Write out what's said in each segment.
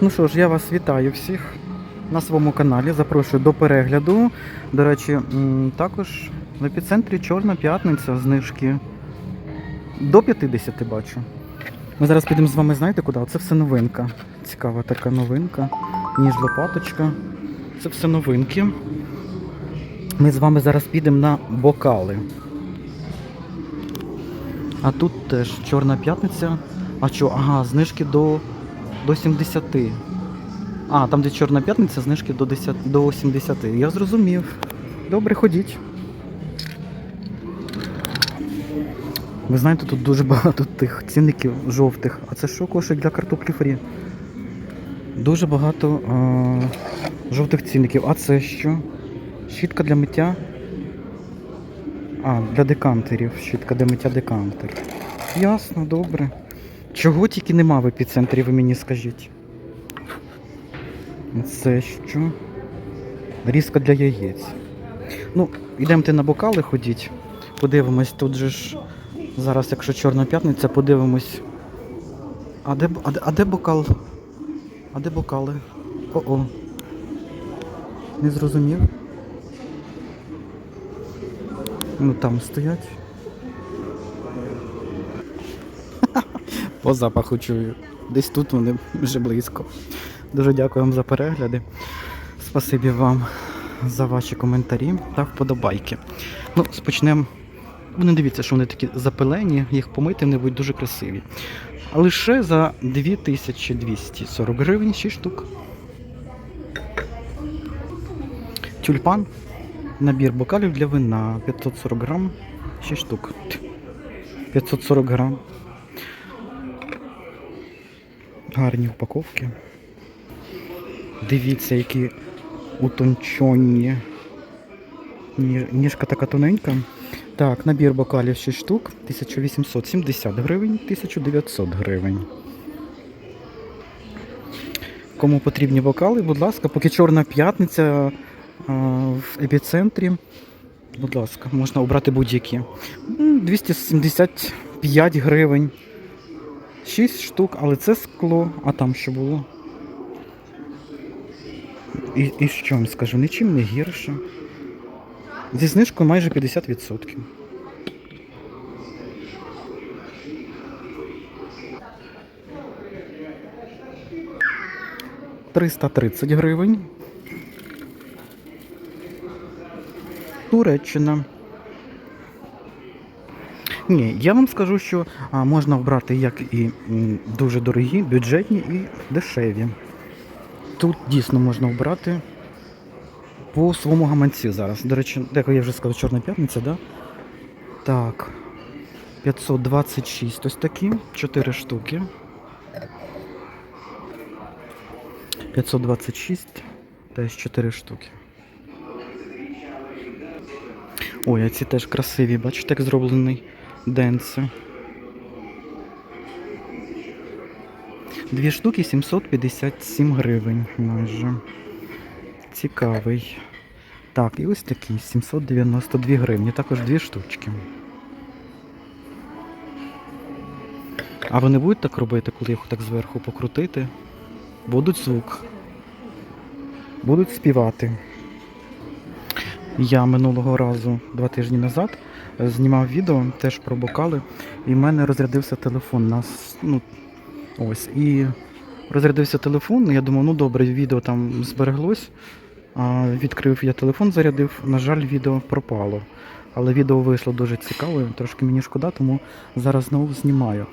Ну що ж, я вас вітаю всіх на своєму каналі. Запрошую до перегляду. До речі, також в епіцентрі Чорна п'ятниця знижки до 50 бачу. Ми зараз підемо з вами, знаєте куди? Це все новинка. Цікава така новинка. Ніж лопаточка. Це все новинки. Ми з вами зараз підемо на бокали. А тут теж Чорна п'ятниця. А що? Ага, знижки до, до 70. А, там, де Чорна п'ятниця, знижки до 10, до 70. Я зрозумів. Добре, ходіть. Ви знаєте, тут дуже багато тих цінників жовтих. А це що кошик для картоплі фрі? Дуже багато е- жовтих цінників. А це що? Щітка для миття. А, для декантерів. Щітка для миття декантер. Ясно, добре. Чого тільки нема в епіцентрі, ви мені скажіть. Це що? Різка для яєць. Ну, йдемте на бокали ходіть. Подивимось, тут же ж зараз, якщо Чорна п'ятниця, подивимось. А де, а, а де бокал? А де бокали? О-о. Не зрозумів. Ну там стоять. По запаху чую. Десь тут вони вже близько. Дуже дякую вам за перегляди. Спасибі вам за ваші коментарі та вподобайки. Ну, спочнемо. Не дивіться, що вони такі запилені, їх помити вони будуть дуже красиві. Лише за 2240 гривень 6 штук. Тюльпан. Набір бокалів для вина 540 грам 6 штук. 540 грам. Гарні упаковки. Дивіться, які утончені. Ніжка така тоненька. Так, набір бокалів 6 штук, 1870 гривень, 1900 гривень. Кому потрібні бокали, будь ласка, поки чорна п'ятниця в епіцентрі. Будь ласка, можна обрати будь-які. 275 гривень. 6 штук, але це скло, а там що було? І, і що вам скажу, нічим не гірше. Зі знижкою майже 50%. Триста тридцять гривень. Туреччина. Ні, я вам скажу, що можна обрати як і дуже дорогі, бюджетні і дешеві. Тут дійсно можна обрати по своєму гаманці зараз. До речі, як я вже сказав, Чорна п'ятниця, да? Так. 526 ось такі, 4 штуки. 526 теж 4 штуки. Ой, а ці теж красиві, бачите, як зроблений денце. Дві штуки 757 гривень майже. Цікавий. Так, і ось такий 792 гривні, також дві штучки. А вони будуть так робити, коли їх так зверху покрутити? Будуть звук. Будуть співати. Я минулого разу, два тижні назад, знімав відео теж про бокали, і в мене розрядився телефон. Нас, ну, ось, і розрядився телефон. Я думав, ну добре, відео там збереглось. А, відкрив я телефон, зарядив. На жаль, відео пропало. Але відео вийшло дуже цікаве, трошки мені шкода, тому зараз знову знімаю.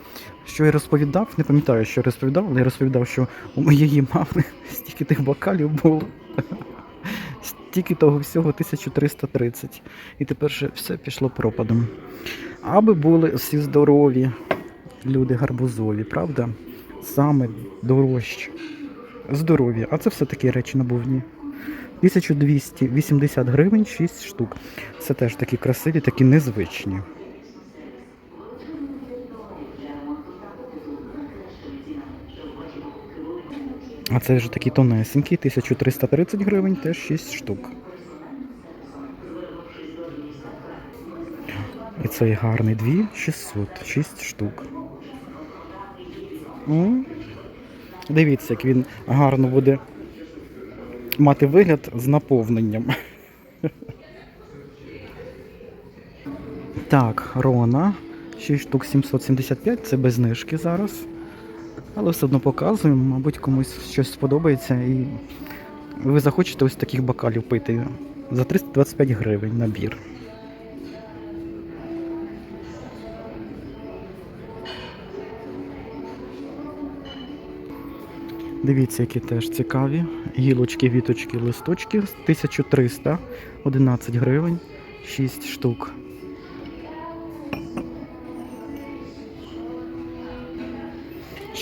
Що я розповідав, не пам'ятаю, що я розповідав, але я розповідав, що у моєї мами стільки тих бокалів було. Стільки того всього 1330. І тепер же все пішло пропадом. Аби були всі здорові, люди гарбузові, правда? Саме дорожче. Здорові. А це все такі речі набувні. 1280 гривень 6 штук. Це теж такі красиві, такі незвичні. А це вже такі тонесенькі, 1330 гривень, теж 6 штук. І цей гарний 2600, 6 штук. М, Дивіться, як він гарно буде мати вигляд з наповненням. Так, Рона. 6 штук 775, це без знижки зараз. Але все одно показуємо, мабуть, комусь щось сподобається і ви захочете ось таких бокалів пити за 325 гривень набір. Дивіться, які теж цікаві. Гілочки, віточки, листочки. 1300, 11 гривень, 6 штук.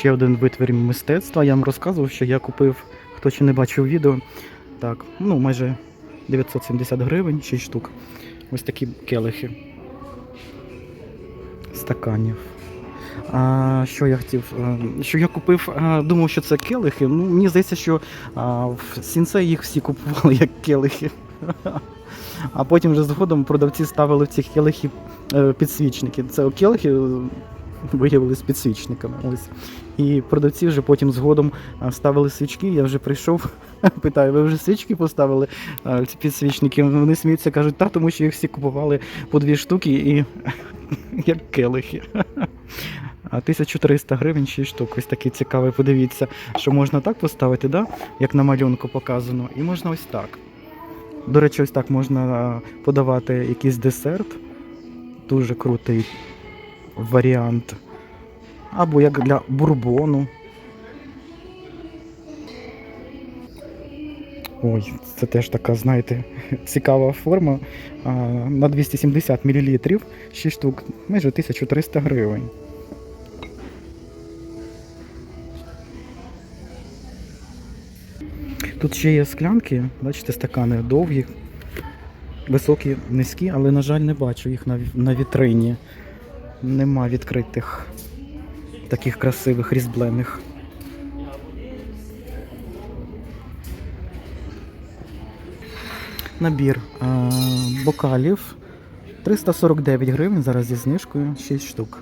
Ще один витвір мистецтва. Я вам розказував, що я купив, хто ще не бачив відео. Так, ну майже 970 гривень, 6 штук. Ось такі келихи. Стаканів. А, що я хотів? А, Що я купив, а, думав, що це келихи. Ну, мені здається, що в сінце їх всі купували як келихи. А потім вже згодом продавці ставили в ці келихи е, підсвічники. Це келихи е, виявилися підсвічниками. Ось. І продавці вже потім згодом ставили свічки. Я вже прийшов, питаю, ви вже свічки поставили ці підсвічники? Вони сміються, кажуть, та, тому що їх всі купували по дві штуки і як келихи. 1300 гривень 6 штук. Ось такий цікавий. Подивіться, що можна так поставити, да? як на малюнку показано, і можна ось так. До речі, ось так можна подавати якийсь десерт. Дуже крутий варіант. Або як для бурбону. Ой, це теж така, знаєте, цікава форма. На 270 мл 6 штук, майже 1300 гривень. Тут ще є склянки, бачите, стакани довгі, високі, низькі, але, на жаль, не бачу їх на, вітрині. Нема відкритих таких красивих різьблених. Набір а, бокалів 349 гривень, зараз зі знижкою 6 штук.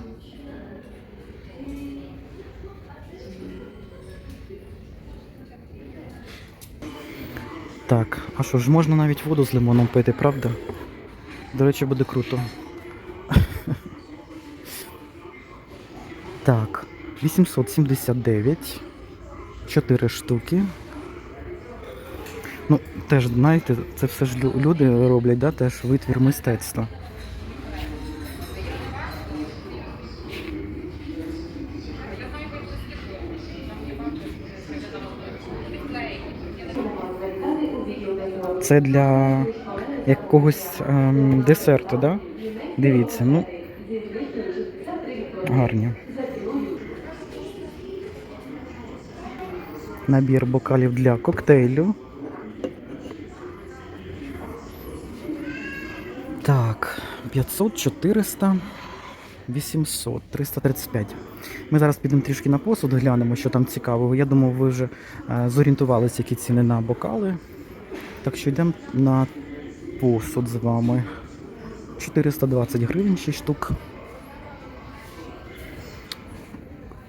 Так, а що ж, можна навіть воду з лимоном пити, правда? До речі, буде круто. Так, 879. 4 штуки. Ну, теж, знаєте, це все ж люди роблять, да, теж витвір мистецтва. Це для якогось ем, десерту, да? Дивіться, ну. Гарні. Набір бокалів для коктейлю. Так, 500, 400, 800, 335. Ми зараз підемо трішки на посуд, глянемо, що там цікавого. Я думав, ви вже е, зорієнтувалися, які ціни на бокали. Так що йдемо на посуд з вами. 420 гривень, 6 штук.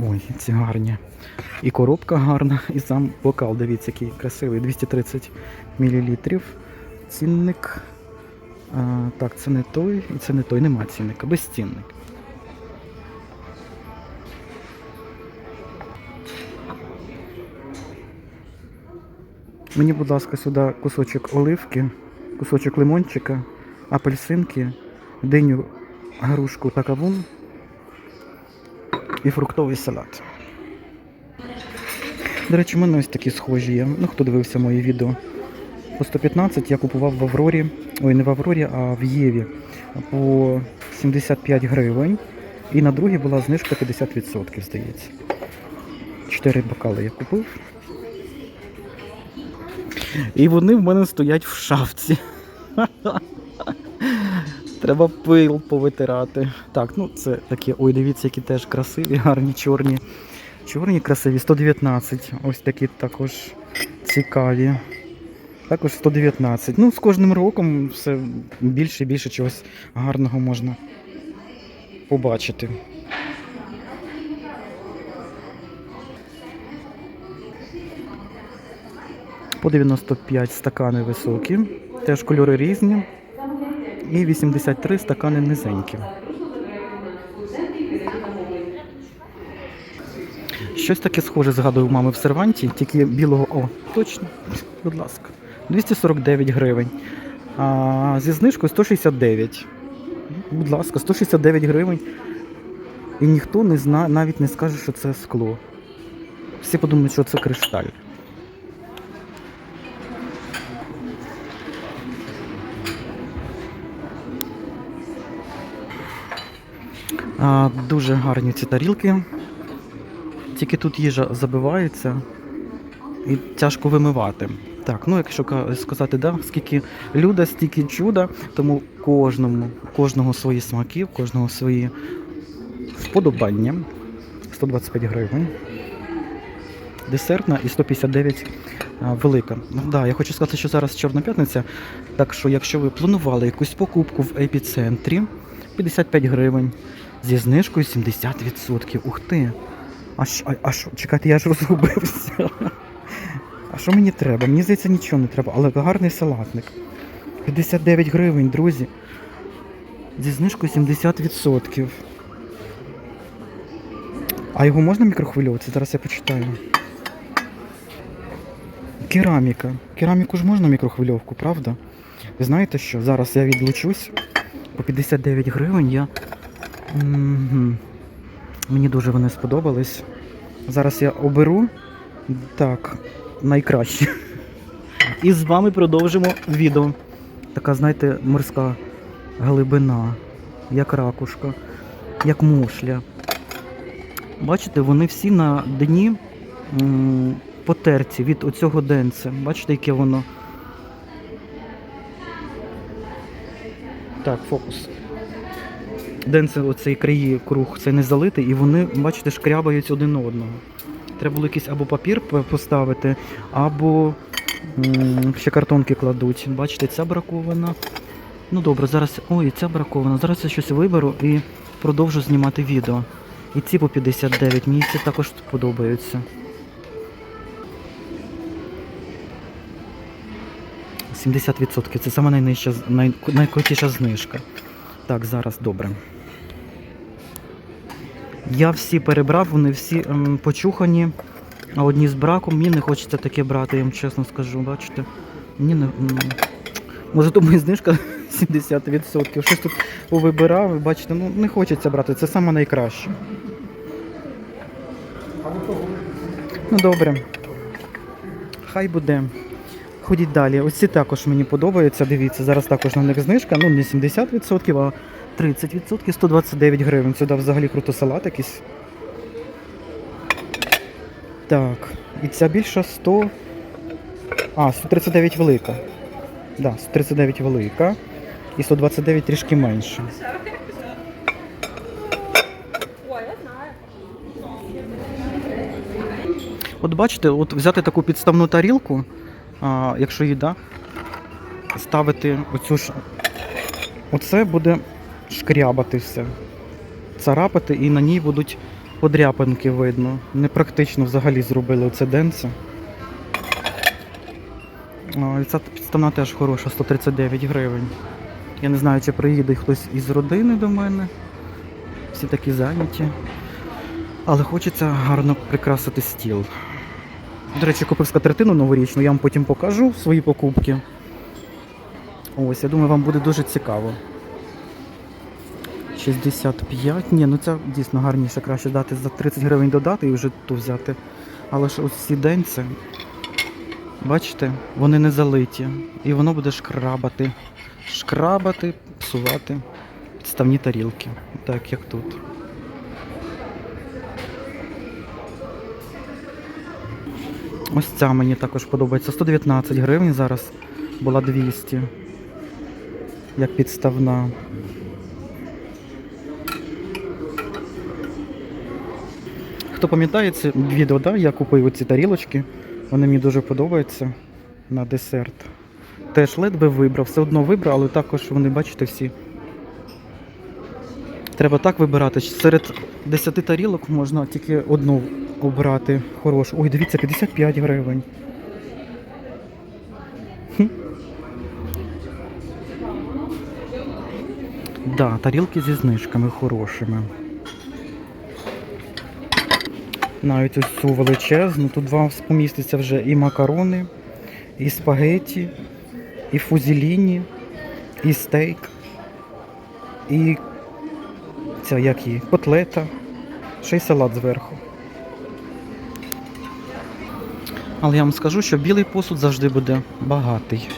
Ой, ці гарні. І коробка гарна, і сам бокал, дивіться, який красивий, 230 мл. Цінник. А, так, це не той, і це не той, нема цінника, безцінник. Мені, будь ласка, сюди кусочок оливки, кусочок лимончика, апельсинки, диню, грушку та кавун і фруктовий салат. До речі, в мене ось такі схожі є. Ну, хто дивився мої відео. По 115 я купував в Аврорі, ой, не в Аврорі, а в Єві по 75 гривень. І на другій була знижка 50%, здається. Чотири бокали я купив. І вони в мене стоять в шафці. Треба пил повитирати. Так, ну це такі, ой, дивіться, які теж красиві, гарні, чорні. Чорні красиві, 119. Ось такі також цікаві. Також 119. Ну, з кожним роком все більше і більше чогось гарного можна побачити. По 95 стакани високі, теж кольори різні. І 83 стакани низенькі. Щось таке схоже згадую мами в серванті, тільки білого. О, точно, будь ласка. 249 гривень. А зі знижкою 169. Будь ласка, 169 гривень. І ніхто не зна, навіть не скаже, що це скло. Всі подумають, що це кришталь. А, дуже гарні ці тарілки. Тільки тут їжа забивається і тяжко вимивати. Так, ну якщо сказати, да, скільки люда, стільки чуда, тому кожному, кожного свої смаки, кожного свої вподобання. 125 гривень. Десертна і 159 велика. Да, я хочу сказати, що зараз Чорна п'ятниця. Так що, якщо ви планували якусь покупку в епіцентрі, 55 гривень. Зі знижкою 70%. Ух ти. А що, а, а що? Чекайте, я ж розгубився. А що мені треба? Мені здається, нічого не треба, але гарний салатник. 59 гривень, друзі. Зі знижкою 70%. А його можна мікрохвильовувати? Зараз я почитаю. Кераміка. Кераміку ж можна мікрохвильовку, правда? Ви знаєте що? Зараз я відлучусь. По 59 гривень я. Мгм. Мені дуже вони сподобались. Зараз я оберу так, найкраще. І з вами продовжимо відео. Така, знаєте, морська глибина, як ракушка, як мушля. Бачите, вони всі на дні м, потерці від оцього денця. Бачите, яке воно. Так, фокус. Денце оцей краї круг це не залитий, і вони, бачите, шкрябають один одного. Треба було якийсь або папір поставити, або ще картонки кладуть. Бачите, ця бракована. Ну добре, зараз. Ой, ця бракована. Зараз я щось виберу і продовжу знімати відео. І ці по 59. Мені ці також подобаються. 70% це саме найнижча, най, найкрутіша знижка. Так, зараз добре. Я всі перебрав, вони всі ем, почухані, а одні з браком. Мені не хочеться таке брати, я вам чесно скажу, бачите. Мені не. Може, тому і знижка 70%. Щось тут повибирав, бачите, ну не хочеться брати, це саме найкраще. Ну добре. Хай буде. Ходіть далі. Ось ці також мені подобаються. Дивіться, зараз також на них знижка. Ну, не 70%, а 30%, 129 гривень. Сюди взагалі круто салат якийсь. Так. І ця більша 100. А, 139 велика. Да, 139 велика. І 129 трішки менше. От бачите, от взяти таку підставну тарілку, а, якщо їда, ставити оцю ж. Оце буде шкрябати все. Царапати і на ній будуть подряпинки видно. Непрактично взагалі зробили оце денце. Ця підставна теж хороша, 139 гривень. Я не знаю, чи приїде хтось із родини до мене. Всі такі зайняті. Але хочеться гарно прикрасити стіл. До речі, купив скатертину новорічну, я вам потім покажу свої покупки. Ось, я думаю, вам буде дуже цікаво. 65. Ні, ну це дійсно гарніше, краще дати за 30 гривень додати і вже ту взяти. Але ж ось ці денці, бачите, вони не залиті. І воно буде шкрабати. Шкрабати, псувати підставні тарілки. Так як тут. Ось ця мені також подобається. 119 гривень зараз була 200. Як підставна. Хто пам'ятає це відео, да? я купив оці тарілочки. Вони мені дуже подобаються на десерт. Теж ледве вибрав, все одно вибрав, але також вони, бачите, всі Треба так вибирати. Серед 10 тарілок можна тільки одну обрати хорошу. Ой, дивіться, 55 гривень. Хм. Да, тарілки зі знижками хорошими. Навіть ось цю величезну. Тут вам поміститься вже і макарони, і спагеті, і фузеліні, і стейк, і ця як її, котлета, ще й салат зверху. Але я вам скажу, що білий посуд завжди буде багатий.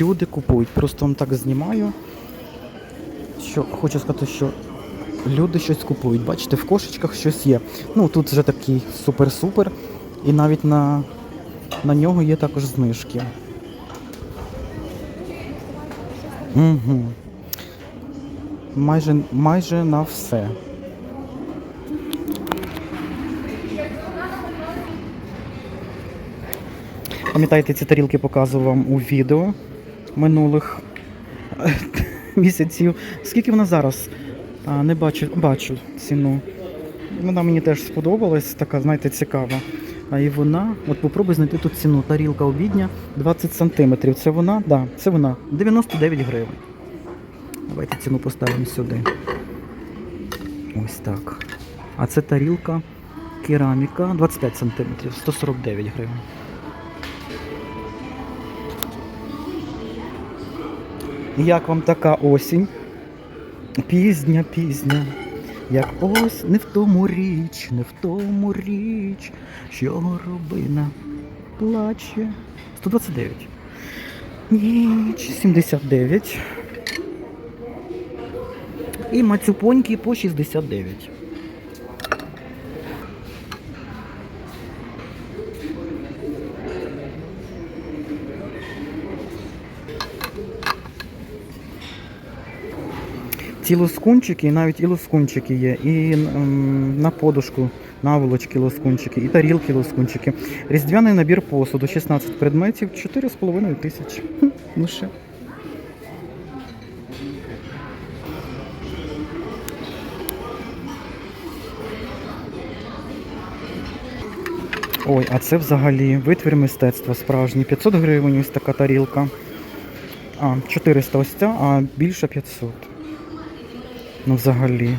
Люди купують, просто вам так знімаю. Що хочу сказати, що люди щось купують. Бачите, в кошечках щось є. Ну тут вже такий супер-супер. І навіть на, на нього є також знижки. Угу. Майже, майже на все. Пам'ятаєте, ці тарілки показував вам у відео минулих місяців. Скільки вона зараз? Не бачу, бачу ціну. Вона мені теж сподобалась, така, знаєте, цікава. А і вона, от попробуй знайти тут ціну. Тарілка обідня 20 сантиметрів. Це вона? Да, це вона. 99 гривень. Давайте ціну поставимо сюди. Ось так. А це тарілка кераміка 25 сантиметрів, 149 гривень. Як вам така осінь? Пізня, пізня. Як ось не в тому річ, не в тому річ, що горобина плаче. 129. Ніч 79. І мацюпоньки по 69. Ці лоскунчики, навіть і лоскунчики є, і на подушку наволочки лоскунчики, і тарілки лоскунчики. Різдвяний набір посуду, 16 предметів, 4,5 тисячі. Хм, Ну ще. Ой, а це взагалі витвір мистецтва справжній. 500 гривень ось така тарілка. А, 400 ось ця, а більше 500. Ну взагалі.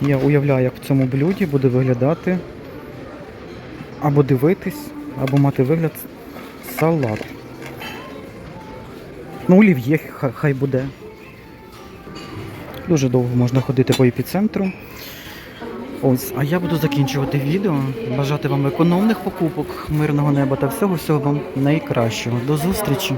Я уявляю, як в цьому блюді буде виглядати або дивитись, або мати вигляд салат. Ну, олів'є хай, буде. Дуже довго можна ходити по епіцентру. Ось, а я буду закінчувати відео. Бажати вам економних покупок, мирного неба та всього всього вам найкращого. До зустрічі!